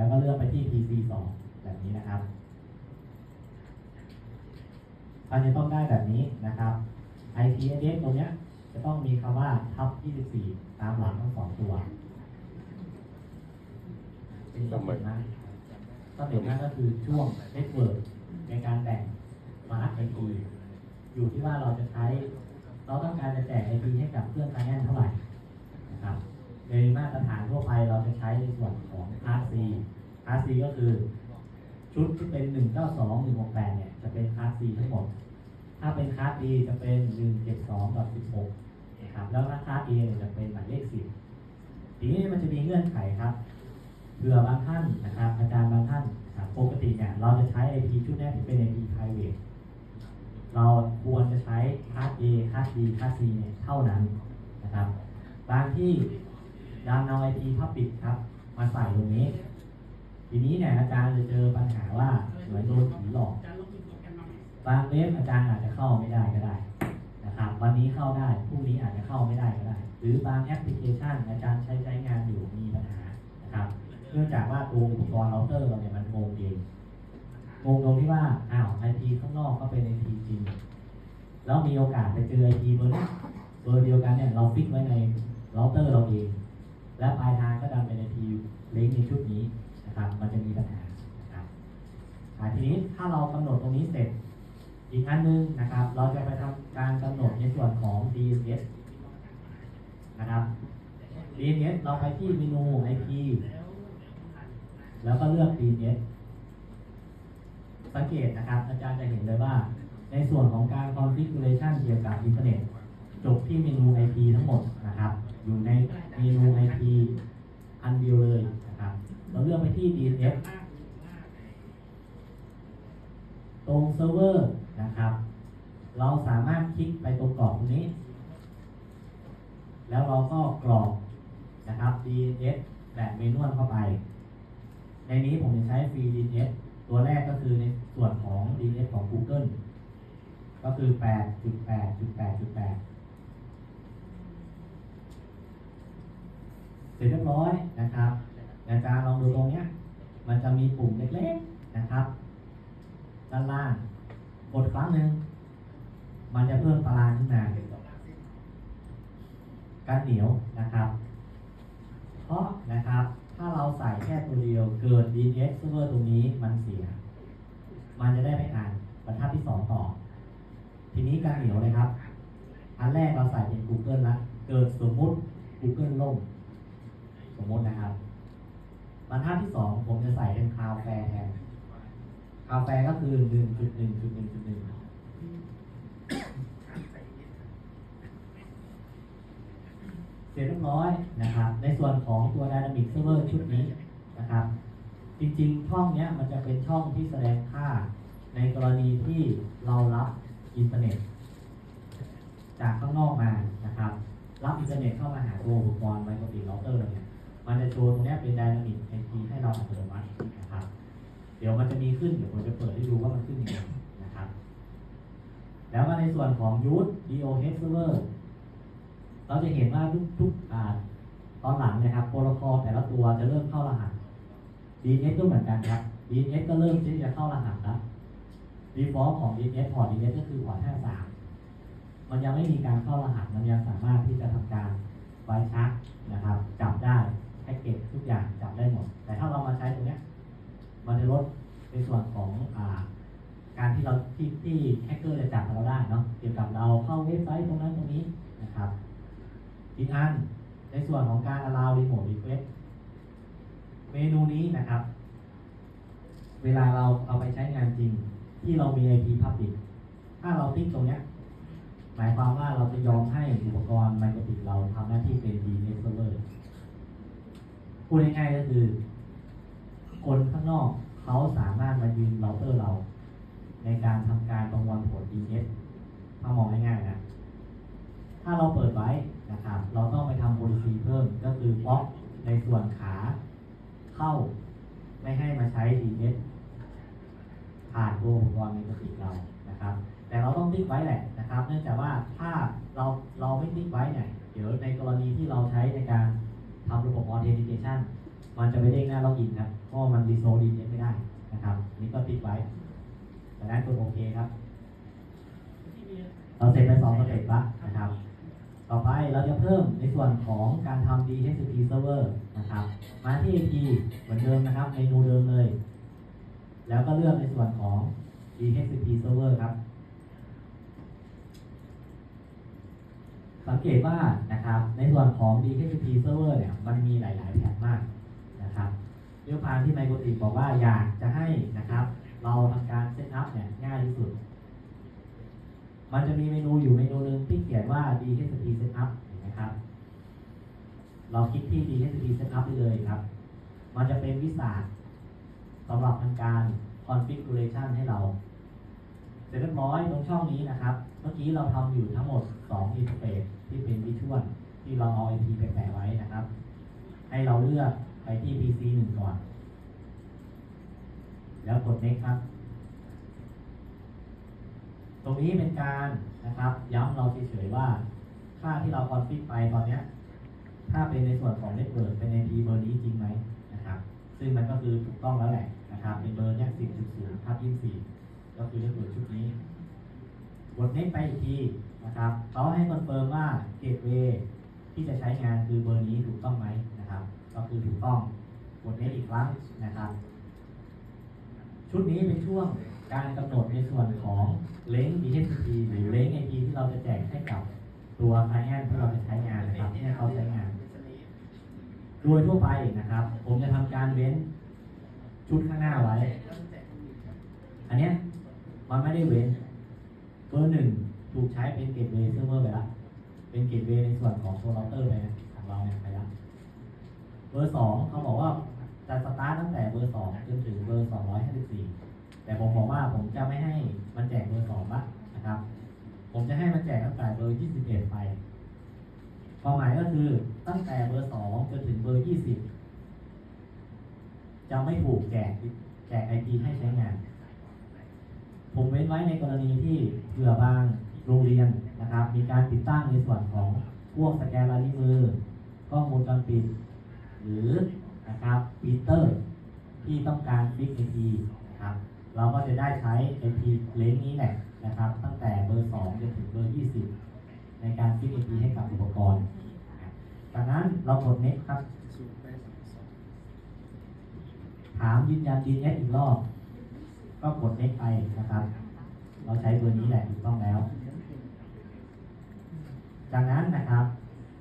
แล้วก็เลือกไปที่ PC 2แบบนี้นะครับถ้าจะต้องได้แบบนี้นะครับ IP address ตรงเนี้ยจะต้องมีคำว่าทับ 24 ตามหลังทั้งสองตัวเป็นสเต็ปนะสเต็ปนั้นก็คือช่วง network ในการแบ่งมาร์ก IP อยู่ที่ว่าเราจะใช้ เราต้องการจะแจก IP ให้กับเครื่องไคลเอนเท่าไหร่นะครับ โดยมาตรฐานทั่วไปเราจะใช้ในส่วนของ Class C Class C ก็คือชุดที่เป็น 192 168 เนี่ย จะเป็น Class C ทั้งหมด ถ้าเป็น Class D จะเป็น 172กับ16 นะครับ แล้วถ้า Class A เนี่ยจะเป็นหมายเลข 10 ทีนี้มันจะมีเงื่อนไขครับ เผื่อบางท่านนะครับ อาจารย์บางท่านปกติเนี่ย เราจะใช้ IP ชุดแรกที่เป็น IP private เราควรจะใช้คลาส A คลาส B คลาส C เนี่ยเท่านั้นนะครับ บางที่ ดันเอา IP Public ครับ มาใส่ตรงนี้ ทีนี้เนี่ยอาจารย์จะเจอปัญหาว่าเหมือนโดนผีหลอกบางเว็บอาจารย์อาจจะเข้าไม่ได้ก็ได้นะครับ วันนี้เข้าได้พรุ่งนี้อาจจะเข้าไม่ได้ก็ได้ หรือบางแอปพลิเคชัน อาจารย์ใช้ใช้งานอยู่มีปัญหานะครับ เนื่องจากว่าตัวอุปกรณ์เราเตอร์เราเนี่ยมันงงเองงงตรงที่ว่าอ้าว IP ข้างนอกก็เป็น IP จริงแล้วมีโอกาสไปเจอ IP เบอร์เบอร์เดียวกันเนี่ยเราฟิกไว้ในเราเตอร์เราเอง และปลายทางก็ดันเป็น IP ลิงก์ในชุดนี้นะครับ มันจะมีปัญหานะครับทีนี้ถ้าเรากำหนดตรงนี้เสร็จ อีกอันหนึงนะครับ เราจะไปทำการกำหนดในส่วนของ DNS นะครับ DNS เราไปที่เมนู IP แล้วก็เลือก DNS สังเกตนะครับ อาจารย์จะเห็นเลยว่า ในส่วนของการ configuration เกี่ยวกับอินเทอร์เน็ตจบที่เมนู IP ทั้งหมดนะครับ อยู่ในเมนู IP อันเดียวเลยนะครับ เราเลือกไปที่ DNS เซิร์ฟเวอร์นะครับ เราสามารถคลิกไปตรงกรอบตรงนี้ แล้วเราก็กรอกนะครับ DNS แบบเมนวลเข้าไป ในนี้ผมจะใช้ฟรี DNS ตัวแรกก็คือในส่วนของ DNS ของ Google ก็คือ 8.8.8.8เสร็จเรียบร้อยนะครับอาจารย์ลองดูตรงเนี้ย มันจะมีปุ่มเล็กๆนะครับ ด้านล่าง กดครั้งหนึ่งมันจะเพิ่มตารางขึ้นมาการเหนียวนะครับ เพราะนะครับถ้าเราใส่แค่ตัวเดียวเกิด DNS server ตรงนี้มันเสีย มันจะได้ไปอ่านบรรทัดที่สองต่อ ทีนี้การเหนียวเลยครับ อันแรกเราใส่เป็น Google ละเกิดสมมุติ Google ล่ม สมมตินะครับบรรทัดที่สองผมจะใส่เป็นคาวแฟร์แทน คาแฟก็คือหนึ่งจุดหนึ่งจุดหนึ่งจุดหนึ่งเสร็จเรียบร้อยนะครับ ในส่วนของตัว Dynamic Server ชุดนี้นะครับ จริงๆ ช่องนี้มันจะเป็นช่องที่แสดงค่า ในกรณีที่เรารับอินเทอร์เน็ต จากข้างนอกมานะครับ รับอินเทอร์เน็ตเข้ามาหาตัวอุปกรณ์ไมโครติเราเตอร์เนี่ยมันจะโชว์ตรงนี้เป็น Dynamic IP ให้เราอัตโนมัตินะครับ เดี๋ยวมันจะมีขึ้น เดี๋ยวผมจะเปิดให้ดูว่ามันขึ้นยังไงนะครับ แล้วก็ในส่วนของ Use DOH Server เราจะเห็นว่าทุกทุกอ่าตอนหลังนะครับโปรโตคอลแต่ละตัวจะเริ่มเข้ารหัส DNS ก็เหมือนกันครับ DNS ก็เริ่มที่จะเข้ารหัสแล้ว default ของ DNS พอร์ต DNS ก็คือพอร์ต53 มันยังไม่มีการเข้ารหัส มันยังสามารถที่จะทำการไวชักนะครับ จับได้แพ็กเกจทุกอย่างจับได้หมด แต่ถ้าเรามาใช้ตรงนี้ ยมันจะลดในส่วนของอาการที่เราที่ที่แฮกเกอร์จะจับเราได้เนาะเกี่ยวกับเราเข้าเว็บไซต์ตรงนั้นตรงนี้นะครับอีกอันในส่วนของการ allow remote request เมนูนี้นะครับ เวลาเราเอาไปใช้งานจริง ที่เรามี IP public ถ้าเราติ๊กตรงเนี้ยหมายความว่าเราจะยอมให้อุปกรณ์ไมโครติกเราทำหน้าที่เป็น DNS server พูดง่ายๆก็คือ คนข้างนอกเขาสามารถมายืนเราเตอร์เรา ในการทำการประมวลผล DNS ถ้ามองง่ายๆนะ ถ้าเราเปิดไว้นะครับ เราต้องไปทำ policy เพิ่มก็คือบล็อกในส่วนขาเข้า ไม่ให้มาใช้ DNS ผ่านตัวอุปกรณ์ในกระติกเรานะครับ แต่เราต้องติ๊กไว้แหละนะครับ เนื่องจากว่าถ้าเราเราไม่ติ๊กไว้เนี่ยเดี๋ยวในกรณีที่เราใช้ในการทำระบบ authentication ม มันจะไม่เด้งหน้าล็อกอินครับ เพราะมันรีโซลดีเไม่ได้นะครับนนี่ก็ติดไว้จากนั้นกดโอเคครับ เราเสร็จไปสองสเต็ปละนะครับ ต่อไปเราจะเพิ่มในส่วนของการทำ DHCP server นะครับ มาที่ AP เหมือนเดิมนะครับเมนูเดิมเลย แล้วก็เลือกในส่วนของ DHCP server ครับ สังเกตว่านะครับในส่วนของ DHCP server เนี่ยมันมีหลาย ๆ แพทมากนะครับด้วยความที่ไมโครติบอกว่าอยากจะให้นะครับ เราทำการเซตอัพเนี่ยง่ายที่สุด มันจะมีเมนูอยู่เมนูหนึ่งที่เขียนว่า DHCP setup นไหมครับ เราคลิกที่ DHCP setup ได้เลยครับ มันจะเป็นวิสาสำหรับทำการ configuration ให้เรา เสร็จเรียบร้อยตรงช่องนี้นะครับ เมื่อกี้เราทำอยู่ทั้งหมด2 interface ที่เป็นวิชวลที่เราเอา IP ไปแปะไว้นะครับ ให้เราเลือกไปที่ PC 1 ก่อน แล้วกด next ครับ ตรงนี้เป็นการนะครับ ย้ำเราเฉยๆว่า ค่าที่เราคอนฟิกไปตอนเนี้ย ถ้าเป็นในส่วนของเน็ตเวิร์กเป็น IP เบอร์นี้จริงไหมนะครับ ซึ่งมันก็คือถูกต้องแล้วแหละนะครับเป็นเบอร์เนี้ย10.0ทับ24 ก็คือเน็ตเวิร์กชุดนี้กดเน็ตไปอีกทีนะครับเขาให้คอนเฟิร์มว่าเกตเวย์ที่จะใช้งานคือเบอร์นี้ถูกต้องไหมนะครับ ก็คือถูกต้องกดเน็ตอีกครั้งนะครับ ชุดนี้เป็นช่วงการกำหนดในส่วนของเลน DHCP หรือเลน IP ที่เราจะแจกให้กับตัวไคลเอนที่เราจะใช้งานนะครับที่ให้เขาใช้งาน โดยทั่วไปนะครับ ผมจะทำการเว้นชุดข้างหน้าไว้ อันเนี้ยมันไม่ได้เว้นเบอร์หนึ่งถูกใช้เป็นเกตเวย์เซิร์ฟเวอร์ไปแล้วเป็นเกตเวย์ในส่วนของตัวเราเตอร์ไปนะของเราเนี่ยไปแล้วเบอร์สองเขาบอกว่าจะสตาร์ทตั้งแต่เบอร์สองจนถึงเบอร์สองร้อยห้าสิบ แต่ผมบอกว่าผมจะไม่ให้มันแจกเบอร์สองละนะครับ ผมจะให้มันแจกตั้งแต่เบอร์ยี่สิบเอ็ดไปความหมายก็คือตั้งแต่เบอร์สองจนถึงเบอร์ยี่สิบจะไม่ถูกแจกแจกไอพีให้ใช้งาน ผมเว้นไว้ในกรณีที่เผื่อบางโรงเรียนนะครับ มีการติดตั้งในส่วนของพวกสแกนลายนิ้วมือกล้องวงจรปิด หรือนะครับปีเตอร์ที่ต้องการฟิก IP นะครับ เราก็จะได้ใช้ IP เลนนี้แหละนะครับ ตั้งแต่เบอร์ 2 จนถึงเบอร์ 20 ในการฟิก IP ให้กับอุปกรณ์จากนั้นเรากด next ครับ ถามยืนยัน DNS อีกรอบ ก็กด next ไปนะครับ เราใช้เบอร์นี้แหละถูกต้องแล้ว จากนั้นนะครับ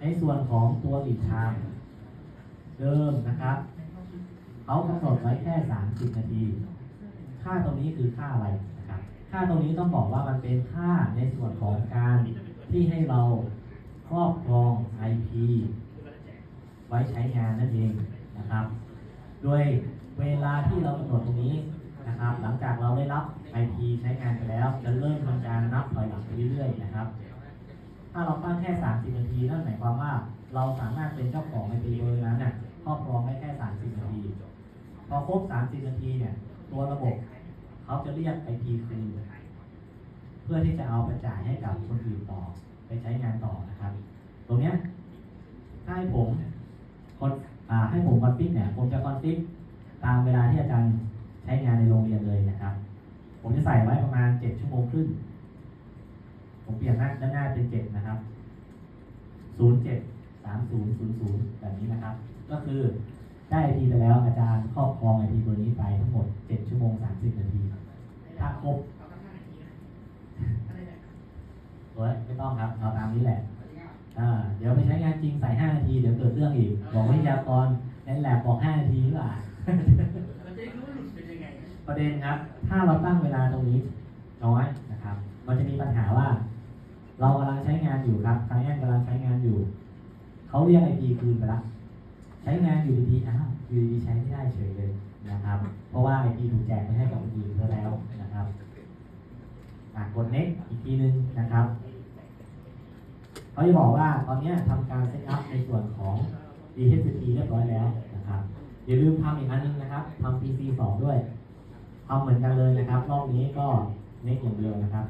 ในส่วนของตัวหลีดทางเดิมนะครับ เขากำหนดไว้แค่ 30 นาที ค่าตรงนี้คือค่าอะไรนะครับ ค่าตรงนี้ต้องบอกว่ามันเป็นค่าในส่วนของการที่ให้เราครอบครอง IP ไว้ใช้งานนั่นเองนะครับ โดยเวลาที่เรากำหนดตรงนี้นะครับ หลังจากเราได้รับ IP ใช้งานไปแล้วจะเริ่มทำการนับถอยหลังไปเรื่อยๆนะครับ ถ้าเราตั้งแค่ 30 นาทีนั่นหมายความว่าเราสามารถเป็นเจ้าของ IP เบอร์นั้นน่ะครอบครองได้แค่ 30 นาที พอครบ 30 นาทีเนี่ย ตัวระบบ เขาจะเรียก IP คืนเพื่อที่จะเอาไปจ่ายให้กับคนอื่นต่อ ไปใช้งานต่อนะครับ ตรงเนี้ยถ้าให้ผมคนอ่าให้ผมคอนฟิกเนี่ย ผมจะคอนฟิกตามเวลาที่อาจารย์ใช้งานในโรงเรียนเลยนะครับ ผมจะใส่ไว้ประมาณ7ชั่วโมงครึ่ง ผมเปลี่ยนหน้าด้านหน้าเป็นเจ็ดนะครับศูนย์เจ็ดสามศูนย์ศูนย์ศูนย์แบบนี้นะครับ ก็คือได้ไอพีไปแล้วอาจารย์ครอบครองไอพีตัวนี้ไปทั้งหมด โมงสามสิบนาทีถ้าครบเฮ้ยไม่ต้องครับเอาตามนี้แหละอ่าเดี๋ยวไปใช้งานจริงใส่ห้านาที เดี๋ยวเกิดเรื่องอีก บอกวิทยากรในแลบบอกห้านาทีหรือเปล่าประเด็นครับ ถ้าเราตั้งเวลาตรงนี้น้อยนะครับ มันจะมีปัญหาว่า เรากำลังใช้งานอยู่ครับไคลเอนกำลังใช้งานอยู่ เขาเรียกไอพีคืนไปแล้วใช้งานอยู่ดีๆอ้าวอยู่ดีๆใช้ไม่ได้เฉยเลย นะครับ เพราะว่าไอพีถูกแจกไปให้กับคนอื่นเพื่อแล้วนะครับอะกด next อีกทีนึงนะครับเขาจะบอกว่าตอนนี้ทำการเซตอัพในส่วนของ DHCP เรียบร้อยแล้วนะครับอย่าลืมทำอีกอันนึงนะครับทำ PC 2ด้วยทำเหมือนกันเลยนะครับ รอบนี้ก็เน็กอย่างเดียวนะครับ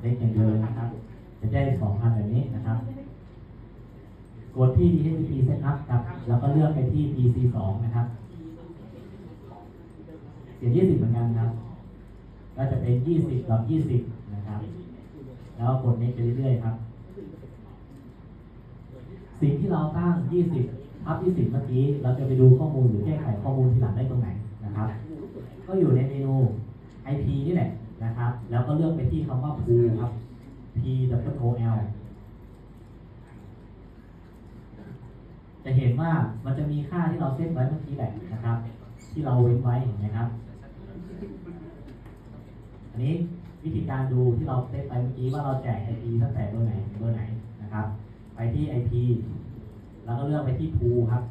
เล็กอย่างเดียวนะครับ จะได้สองพันแบบนี้นะครับ กดที่ DHCP Setup ครับแล้วก็เลือกไปที่ PC 2 นะครับ เสีย20 เหมือนกันครับ ก็จะเป็น 20ดอก20 นะครับ แล้วกด next ไปเรื่อยๆครับ สิ่งที่เราตั้ง 20ทับ20 เมื่อกี้ เราจะไปดูข้อมูลหรือแก้ไขข้อมูลที่หลังได้ตรงไหนนะครับ ก็อยู่ในเมนู IP นี่แหละนะครับ แล้วก็เลือกไปที่คำว่า pool ครับ P W O L จะเห็นว่ามันจะมีค่าที่เราเซตไว้เมื่อกี้แหละนะครับ ที่เราเว้นไว้เห็นไหมครับ อันนี้วิธีการดูที่เราเซตไปเมื่อกี้ว่าเราแจก IP ตั้งแต่เบอร์ไหนเบอร์ไหนนะครับ ไปที่ IP แล้วก็เลือกไปที่ pool ครับ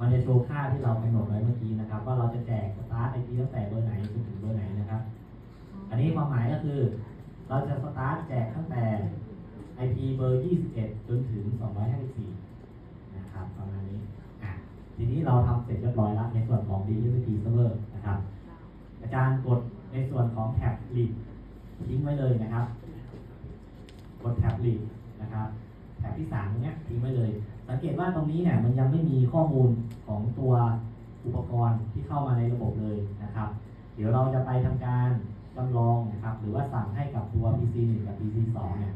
มันจะโชว์ค่าที่เรากำหนดไว้เมื่อกี้นะครับ ว่าเราจะแจกสตาร์ท IP ตั้งแต่เบอร์ไหนจนถึงเบอร์ไหนนะครับ ความหมายก็คือ เราจะสตาร์ทแจกตั้งแต่ IP เบอร์ 21 จนถึง 254 นะครับประมาณนี้อะทีนี้เราทำเสร็จเรียบร้อยแล้วในส่วนของ DHCP Server นะครับ อาจารย์กดในส่วนของแท็บ Lead ทิ้งไว้เลยนะครับ กดแท็บ Lead นะครับแท็บที่3ตรงเนี้ยทิ้งไว้เลย สังเกตว่าตรงนี้เนี่ยมันยังไม่มีข้อมูลของตัวอุปกรณ์ที่เข้ามาในระบบเลยนะครับ เดี๋ยวเราจะไปทำการ จำลองนะครับ หรือว่าสั่งให้กับตัว PC 1กับ PC 2เนี่ย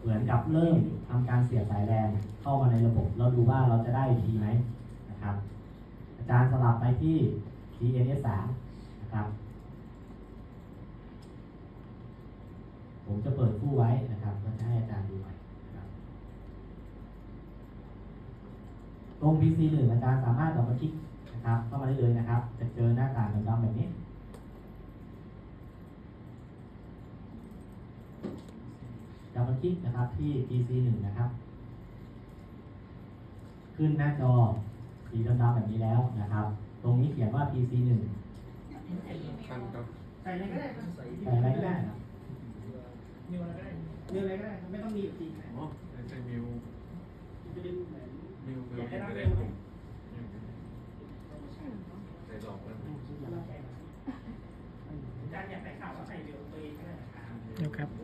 เหมือนกับเริ่มทำการเสียบสายแรงเข้ามาในระบบ เราดูว่าเราจะได้ทีไหมนะครับ อาจารย์สลับไปที่ TNS 3นะครับ ผมจะเปิดคู่ไว้นะครับแล้วจะให้อาจารย์ดูใหม่นะตรง PC 1อาจารย์สามารถดับเบิลคลิกนะครับเข้ามาได้เลยนะครับ จะเจอหน้าต่างดำๆแบบนี้ คลิกนะครับที่ PC1 นะครับ ขึ้นหน้าจอสีดำๆแบบนี้แล้วนะครับ ตรงนี้เขียนว่า PC1 นครัใส่อะไรก็ได้คใส่อะไรก็ได้ครับวอะไรก็ได้นิอะไรก็ได้ไม่ต้องมีอยู่จริงะใส่มิวจะได้รูปไหนมิวมิวจะได้ใส่ดอกแล้วอาจารย์อยากใส่ข่าวก็ใส่เดียวตัวเองก็ได้ครับ